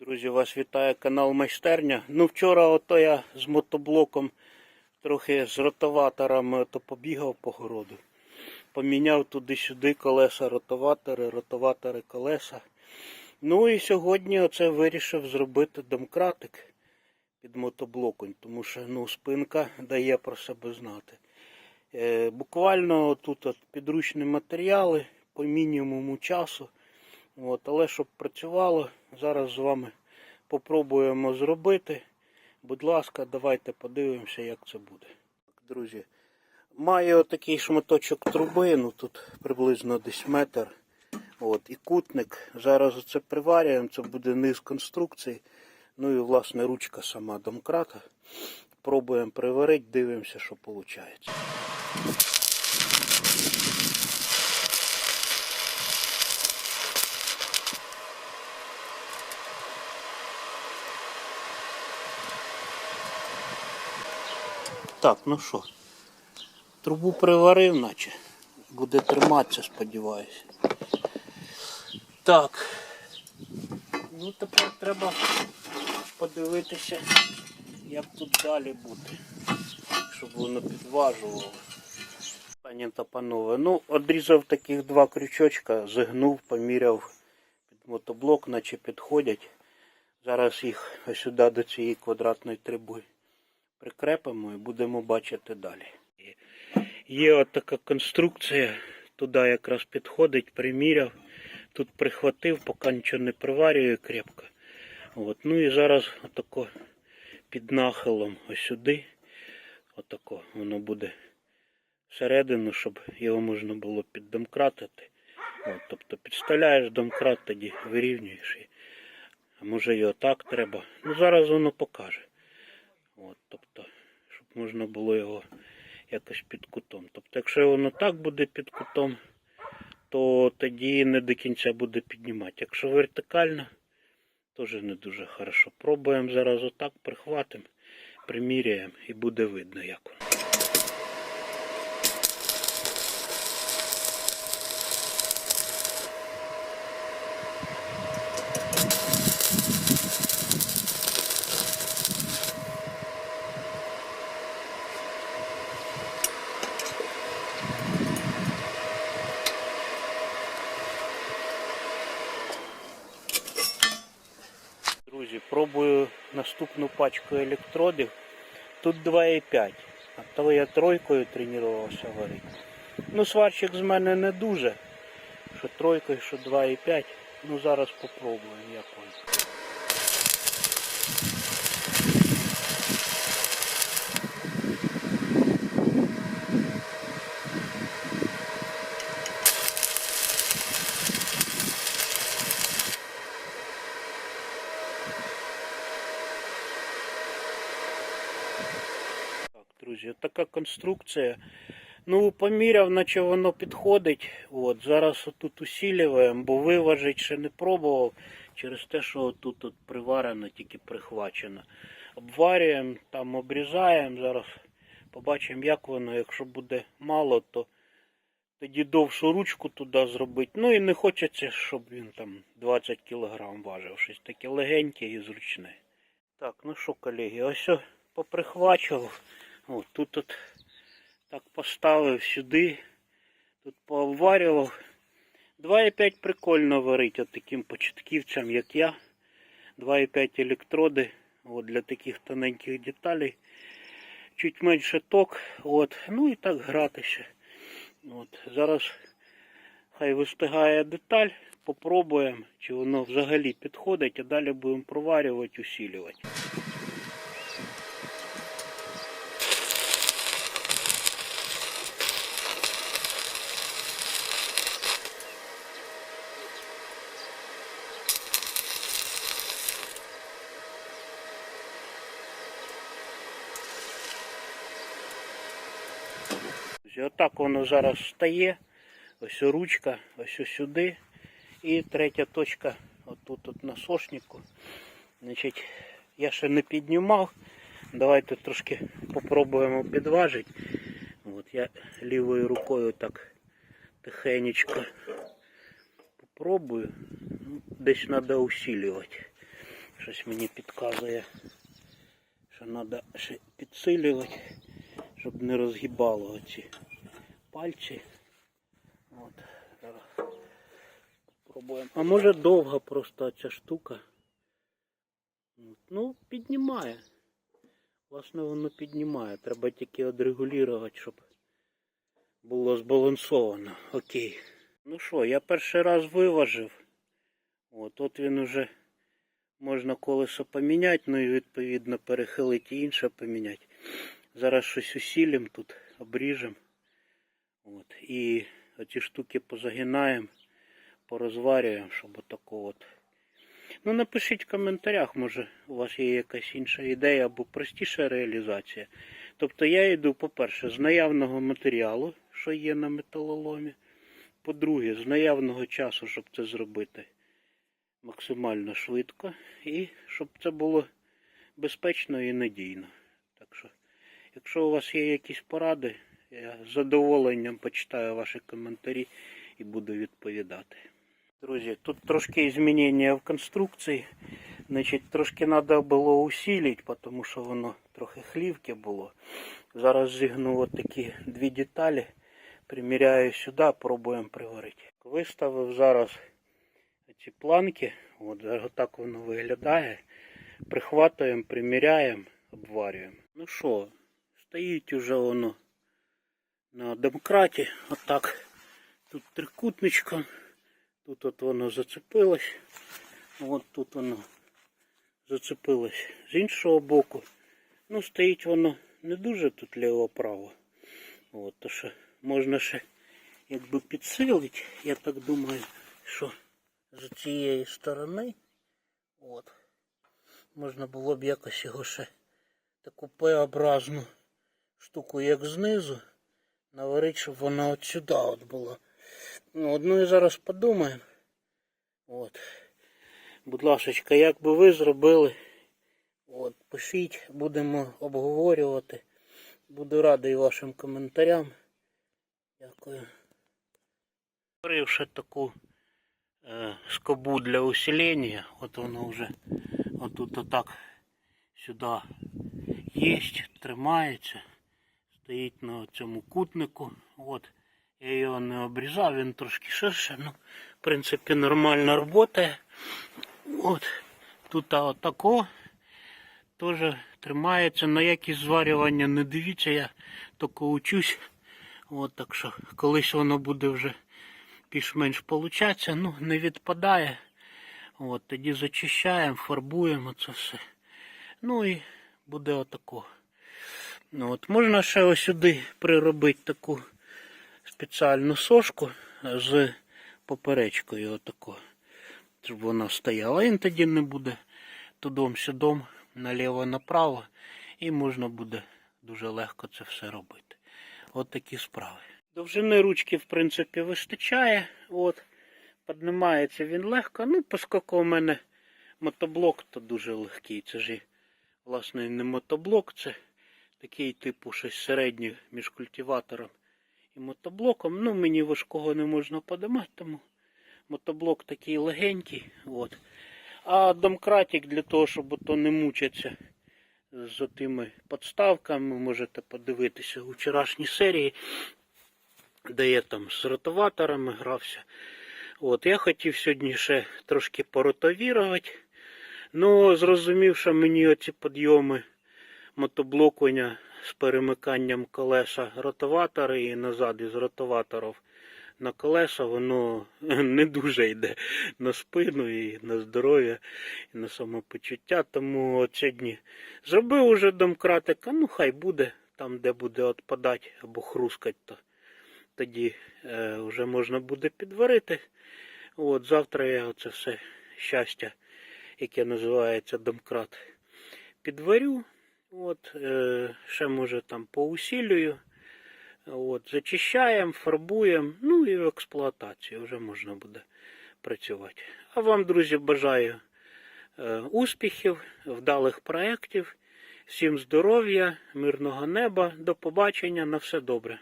Друзі, вас вітає канал Майстерня. Ну, вчора ото я з мотоблоком трохи з ротоваторами то побігав по городу. Поміняв туди-сюди колеса ротоватори, ротоватори колеса. Ну і сьогодні оце вирішив зробити домкратик під мотоблоком, тому що ну, спинка дає про себе знати. Е, буквально тут от підручні матеріали по мінімуму часу. От, але щоб працювало, зараз з вами попробуємо зробити. Будь ласка, давайте подивимося, як це буде. Друзі, маю отакий шматочок труби, ну тут приблизно десь метр. От, і кутник. Зараз це приварюємо, це буде низ конструкції. Ну і власне ручка сама домкрата. Пробуємо приварити, дивимося, що виходить. Так, ну що, трубу приварив, наче. Буде триматися, сподіваюся. Так. Ну тепер треба подивитися, як тут далі буде. Щоб воно підважувало. Пані та панове, ну, одрізав таких два крючочка, зігнув, поміряв під мотоблок, наче підходять. Зараз їх сюди до цієї квадратної триби прикрепимо і будемо бачити далі. Є от така конструкція, туди якраз підходить, приміряв. Тут прихватив, поки нічого не приварюю крепко. От. Ну і зараз отако під нахилом ось сюди. Отако воно буде всередину, щоб його можна було піддомкратити. От, тобто підставляєш домкрат, тоді вирівнюєш. А може і отак треба. Ну зараз воно покаже. От, тобто, щоб можна було його якось під кутом. Тобто, якщо воно так буде під кутом, то тоді не до кінця буде піднімати. Якщо вертикально, теж не дуже хорошо. Пробуємо зараз отак, прихватимо, приміряємо і буде видно, як воно. Друзі, пробую наступну пачку електродів. Тут 2,5. А то я тройкою тренувався варити. Ну, сварщик з мене не дуже. Що тройкою, що 2,5. Ну зараз попробуємо, як воно. Так, друзі, така конструкція. Ну, поміряв, наче воно підходить. От, зараз тут усилюємо, бо виважить ще не пробував через те, що тут от приварено, тільки прихвачено. Обварюємо, там обрізаємо. Зараз побачимо, як воно. Якщо буде мало, то тоді довшу ручку туди зробити. Ну і не хочеться, щоб він там 20 кг важив. Щось таке легеньке і зручне. Так, ну що, колеги, ось поприхвачував. От, тут от так поставив сюди, тут пообварював. 2,5 прикольно варить от таким початківцям, як я. 2,5 електроди от, для таких тоненьких деталей. Чуть менше ток. От. Ну і так гратися. От. Зараз хай вистигає деталь, попробуємо, чи воно взагалі підходить, а далі будемо проварювати, усилювати. Друзі, Отак воно зараз стає. Ось ручка, ось сюди. І третя точка отут от на сошнику. Значить, я ще не піднімав. Давайте трошки попробуємо підважити. От я лівою рукою так тихенечко попробую. Ну, Десь треба усилювати. щось мені підказує, що треба ще підсилювати, щоб не розгибало оці пальці. От, Пробуємо. А може довга просто ця штука. Ну, піднімає. Власне, воно піднімає. Треба тільки отрегулювати, щоб було збалансовано. Окей. Ну що, я перший раз виважив. От, от він уже можна колесо поміняти, ну і відповідно перехилити і інше поміняти. Зараз щось усілім тут, обріжемо. От, і оці штуки позагинаємо, порозварюємо, щоб отако от. Ну напишіть в коментарях, може у вас є якась інша ідея або простіша реалізація. Тобто я йду, по-перше, з наявного матеріалу, що є на металоломі. По-друге, з наявного часу, щоб це зробити максимально швидко. І щоб це було безпечно і надійно. Так що, якщо у вас є якісь поради, я з задоволенням почитаю ваші коментарі і буду відповідати. Друзі, тут трошки змінення в конструкції. Значить, трошки треба було усилити, тому що воно трохи хлівке було. Зараз зігну от такі дві деталі. Приміряю сюди, пробуємо приварити. Виставив зараз ці планки. От так воно виглядає. Прихватуємо, приміряємо, обварюємо. Ну що, стоїть уже воно на домкраті. Отак. Тут трикутничка. Тут от воно зацепилось. От тут воно зацепилось з іншого боку. Ну, стоїть воно не дуже тут ліво-право. От, то що можна ще якби підсилити, я так думаю, що з цієї сторони от, можна було б якось його ще таку П-образну штуку, як знизу, наварити, щоб вона от сюди от була. Ну, одну і зараз подумаємо. От. Будь ласка, як би ви зробили? От, пишіть, будемо обговорювати. Буду радий вашим коментарям. Дякую. Створив ще таку е, скобу для усилення. От воно вже отут отак сюди є, тримається. Стоїть на цьому кутнику. От. Я його не обрізав, він трошки ширше, ну, в принципі, нормально працює. От. Тут отако теж тримається. На якість зварювання не дивіться, я тільки учусь. От, так що колись воно буде вже більш-менш получатися, ну, не відпадає. От, тоді зачищаємо, фарбуємо це все. Ну і буде отако. Ну, от, можна ще сюди приробити таку спеціальну сошку з поперечкою отако, щоб вона стояла. Він тоді не буде тудом-сюдом, наліво-направо. І можна буде дуже легко це все робити. От такі справи. Довжини ручки, в принципі, вистачає. От. Піднімається він легко. Ну, оскільки у мене мотоблок, то дуже легкий. Це ж, власне, не мотоблок, це такий типу щось середнє між культиватором і мотоблоком. Ну, мені важкого не можна подимати, тому мотоблок такий легенький. От. А домкратик для того, щоб ото не мучитися з тими подставками, можете подивитися у вчорашній серії, де я там з ротоваторами грався. От, Я хотів сьогодні ще трошки поротовірувати. Ну, зрозумів, що мені оці підйоми мотоблокування з перемиканням колеса ротоватори і назад із ротоваторів на колеса, воно не дуже йде на спину і на здоров'я, і на самопочуття. Тому от сьогодні зробив уже домкратика, ну хай буде там, де буде відпадати або хрускать, то тоді е, вже можна буде підварити. От Завтра я оце все щастя, яке називається домкрат, підварю. От, Ще може там поусілюю. От, Зачищаємо, фарбуємо, ну і в експлуатацію вже можна буде працювати. А вам, друзі, бажаю е, успіхів, вдалих проєктів, всім здоров'я, мирного неба, до побачення, на все добре.